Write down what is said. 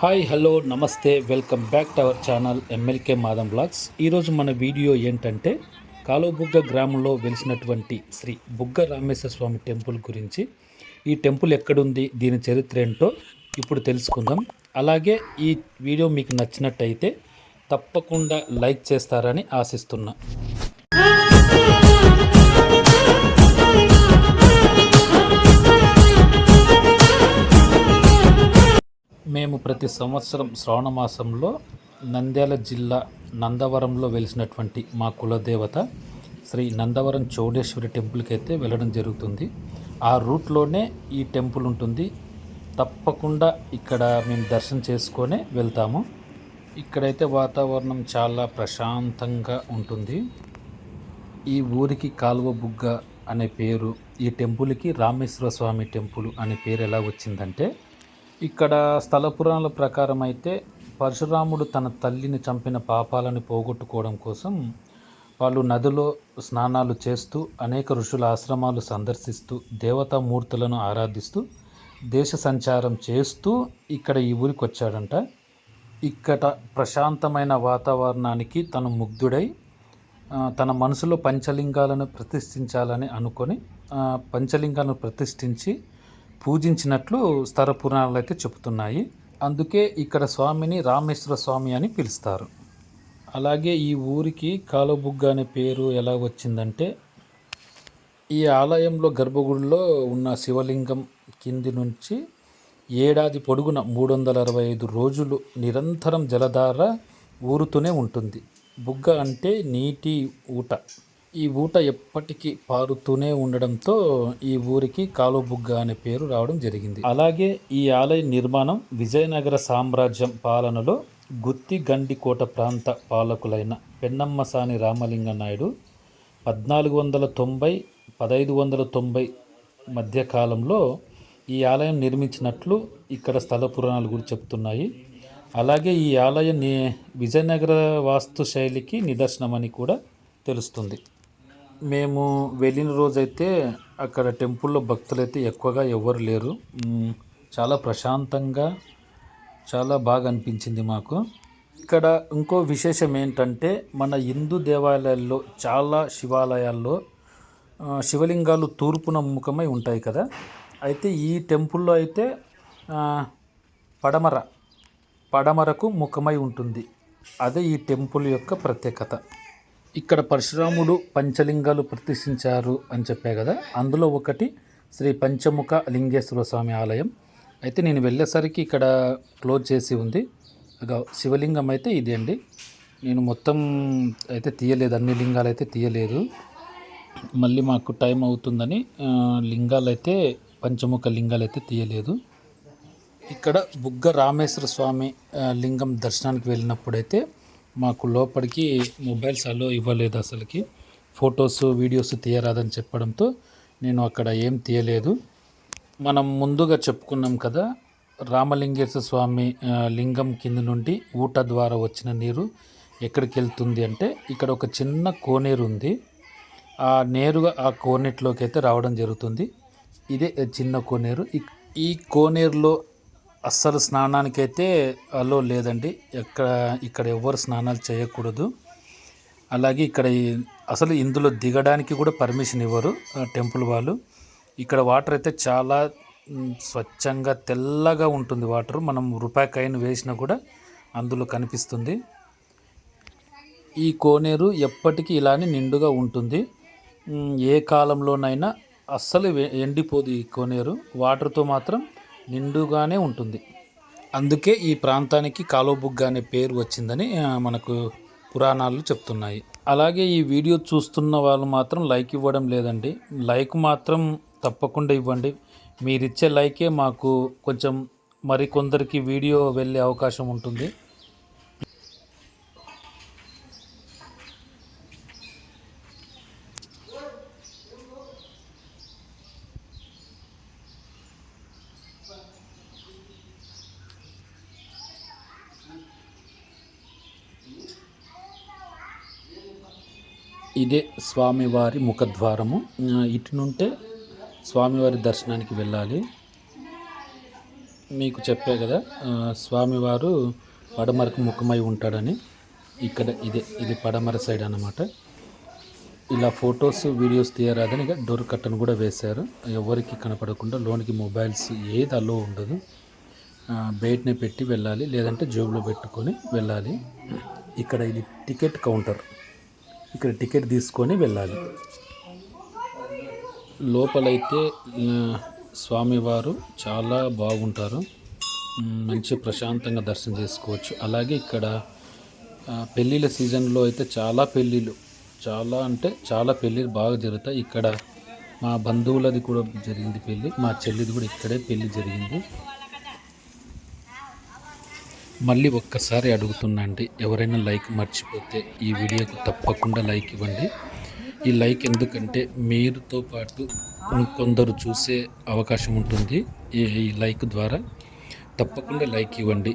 Hi hello namaste welcome back to our channel MLK మాదం blogs. ఈరోజు మన video ఏంటంటే కాలుబుగ్గ గ్రామంలో వెలిసినటువంటి శ్రీ బుగ్గ రామేశ్వర స్వామి టెంపుల్ గురించి. ఈ టెంపుల్ ఎక్కడుంది దీని చరిత్ర ఏంటో ఇప్పుడు తెలుసుకుందాం. అలాగే ఈ వీడియో మీకు నచ్చినట్టయితే తప్పకుండా లైక్ చేస్తారని ఆశిస్తున్నా. ప్రతి సంవత్సరం శ్రావణ మాసంలో నంద్యాల జిల్లా నందవరంలో వెలిసినటువంటి మా కులదేవత శ్రీ నందవరం చౌడేశ్వరి టెంపుల్కి అయితే వెళ్ళడం జరుగుతుంది. ఆ రూట్లోనే ఈ టెంపుల్ ఉంటుంది. తప్పకుండా ఇక్కడ మేము దర్శనం చేసుకొని వెళ్తాము. ఇక్కడైతే వాతావరణం చాలా ప్రశాంతంగా ఉంటుంది. ఈ ఊరికి కాలువ బుగ్గ అనే పేరు ఈ టెంపుల్కి రామేశ్వర స్వామి టెంపుల్ అనే పేరు ఎలా వచ్చిందంటే ఇక్కడ స్థల పురాణాల ప్రకారం అయితే పరశురాముడు తన తల్లిని చంపిన పాపాలను పోగొట్టుకోవడం కోసం వాళ్ళు నదిలో స్నానాలు చేస్తూ అనేక ఋషుల ఆశ్రమాలు సందర్శిస్తూ దేవతామూర్తులను ఆరాధిస్తూ దేశ సంచారం చేస్తూ ఇక్కడ ఈ ఊరికి వచ్చాడంట. ఇక్కడ ప్రశాంతమైన వాతావరణానికి తను ముగ్ధుడై తన మనసులో పంచలింగాలను ప్రతిష్ఠించాలని అనుకొని పంచలింగాలను ప్రతిష్ఠించి పూజించినట్లు స్థర పురాణాలు అయితే చెబుతున్నాయి. అందుకే ఇక్కడ స్వామిని రామేశ్వర స్వామి అని పిలుస్తారు. అలాగే ఈ ఊరికి కాలబుగ్గ అనే పేరు ఎలా వచ్చిందంటే ఈ ఆలయంలో గర్భగుడిలో ఉన్న శివలింగం కింది నుంచి ఏడాది పొడుగున మూడు వందల అరవై ఐదు రోజులు నిరంతరం జలధార ఊరుతూనే ఉంటుంది. బుగ్గ అంటే నీటి ఊట. ఈ ఊట ఎప్పటికీ పారుతూనే ఉండడంతో ఈ ఊరికి కాలుబుగ్గ అనే పేరు రావడం జరిగింది. అలాగే ఈ ఆలయ నిర్మాణం విజయనగర సామ్రాజ్యం పాలనలో గుత్తి గండికోట ప్రాంత పాలకులైన పెన్నమ్మసాని రామలింగ నాయుడు పద్నాలుగు వందల తొంభై పదహైదు వందల తొంభై మధ్యకాలంలో ఈ ఆలయం నిర్మించినట్లు ఇక్కడ స్థల పురాణాలు కూడా చెప్తున్నాయి. అలాగే ఈ ఆలయం విజయనగర వాస్తు శైలికి నిదర్శనమని కూడా తెలుస్తుంది. మేము వెళ్ళిన రోజైతే అక్కడ టెంపుల్లో భక్తులు అయితే ఎక్కువగా ఎవరు లేరు. చాలా ప్రశాంతంగా చాలా బాగా అనిపించింది మాకు. ఇక్కడ ఇంకో విశేషం ఏంటంటే మన హిందూ దేవాలయాల్లో చాలా శివాలయాల్లో శివలింగాలు తూర్పున ముఖమై ఉంటాయి కదా. అయితే ఈ టెంపుల్లో అయితే పడమర పడమరకు ముఖమై ఉంటుంది. అదే ఈ టెంపుల్ యొక్క ప్రత్యేకత. ఇక్కడ పరశురాముడు పంచలింగాలు ప్రతిష్ఠించారు అని చెప్పా కదా. అందులో ఒకటి శ్రీ పంచముఖ లింగేశ్వర స్వామి ఆలయం. అయితే నేను వెళ్ళేసరికి ఇక్కడ క్లోజ్ చేసి ఉంది. శివలింగం అయితే ఇది అండి. నేను మొత్తం అయితే తీయలేదు. అన్ని లింగాలు అయితే తీయలేదు. మళ్ళీ మాకు టైం అవుతుందని లింగాలు అయితే పంచముఖ లింగాలు అయితే తీయలేదు. ఇక్కడ బుగ్గ రామేశ్వర స్వామి లింగం దర్శనానికి వెళ్ళినప్పుడైతే మాకు లోపలికి మొబైల్స్ అలో ఇవ్వలేదు అసలుకి. ఫొటోస్ వీడియోస్ తీయరాదని చెప్పడంతో నేను అక్కడ ఏం తీయలేదు. మనం ముందుగా చెప్పుకున్నాం కదా రామలింగేశ్వర స్వామి లింగం కింద నుండి ఊట ద్వారా వచ్చిన నీరు ఎక్కడికి వెళ్తుంది అంటే ఇక్కడ ఒక చిన్న కోనేరు ఉంది. ఆ నేరుగా ఆ కోనేటిలోకి అయితే రావడం జరుగుతుంది. ఇదే చిన్న కోనేరు. ఈ కోనేరులో అస్సలు స్నానానికైతే అలో లేదండి. ఎక్కడ ఇక్కడ ఎవరు స్నానాలు చేయకూడదు. అలాగే ఇక్కడ అసలు ఇందులో దిగడానికి కూడా పర్మిషన్ ఇవ్వరు టెంపుల్ వాళ్ళు. ఇక్కడ వాటర్ అయితే చాలా స్వచ్ఛంగా తెల్లగా ఉంటుంది వాటర్. మనం రూపాయి కాయిన్ వేసినా కూడా అందులో కనిపిస్తుంది. ఈ కోనేరు ఎప్పటికీ ఇలానే నిండుగా ఉంటుంది. ఏ కాలంలోనైనా అస్సలు ఎండిపోదు ఈ కోనేరు. వాటర్తో మాత్రం నిండుగానే ఉంటుంది. అందుకే ఈ ప్రాంతానికి కాలోబుగ్గ అనే పేరు వచ్చిందని మనకు పురాణాలు చెప్తున్నాయి. అలాగే ఈ వీడియో చూస్తున్న వాళ్ళు మాత్రం లైక్ ఇవ్వడం లేదండి. లైక్ మాత్రం తప్పకుండా ఇవ్వండి. మీరిచ్చే లైకే మాకు కొంచెం మరి కొందరికి వీడియో వెళ్ళే అవకాశం ఉంటుంది. ఇదే స్వామివారి ముఖద్వారము. ఇటు నుంటే స్వామివారి దర్శనానికి వెళ్ళాలి. మీకు చెప్పే కదా స్వామివారు పడమరకు ముఖమై ఉంటాడని. ఇక్కడ ఇదే ఇది పడమర సైడ్ అన్నమాట. ఇలా ఫొటోస్ వీడియోస్ తీయరాదని ఇక డోర్ కట్టను కూడా వేశారు. ఎవరికి కనపడకుండా లోనికి మొబైల్స్ ఏది అలో ఉండదు. బయటనే పెట్టి వెళ్ళాలి లేదంటే జేబులో పెట్టుకొని వెళ్ళాలి. ఇక్కడ ఇది టికెట్ కౌంటర్. ఇక్కడ టికెట్ తీసుకొని వెళ్ళాలి. లోపలైతే స్వామివారు చాలా బాగుంటారు. మంచి ప్రశాంతంగా దర్శనం చేసుకోవచ్చు. అలాగే ఇక్కడ పెళ్ళిళ్ళ సీజన్లో అయితే చాలా పెళ్ళిళ్ళు. చాలా అంటే చాలా పెళ్ళిళ్ళు బాగా జరుగుతాయి. ఇక్కడ మా బంధువులది కూడా జరిగింది పెళ్ళి. మా చెల్లిది కూడా ఇక్కడే పెళ్ళి జరిగింది. మళ్ళీ ఒక్కసారి అడుగుతున్నాండి ఎవరైనా లైక్ మర్చిపోతే ఈ వీడియోకు తప్పకుండా లైక్ ఇవ్వండి. ఈ లైక్ ఎందుకంటే మీరుతో పాటు ఇంకొందరు చూసే అవకాశం ఉంటుంది. ఈ ఈ లైక్ ద్వారా తప్పకుండా లైక్ ఇవ్వండి.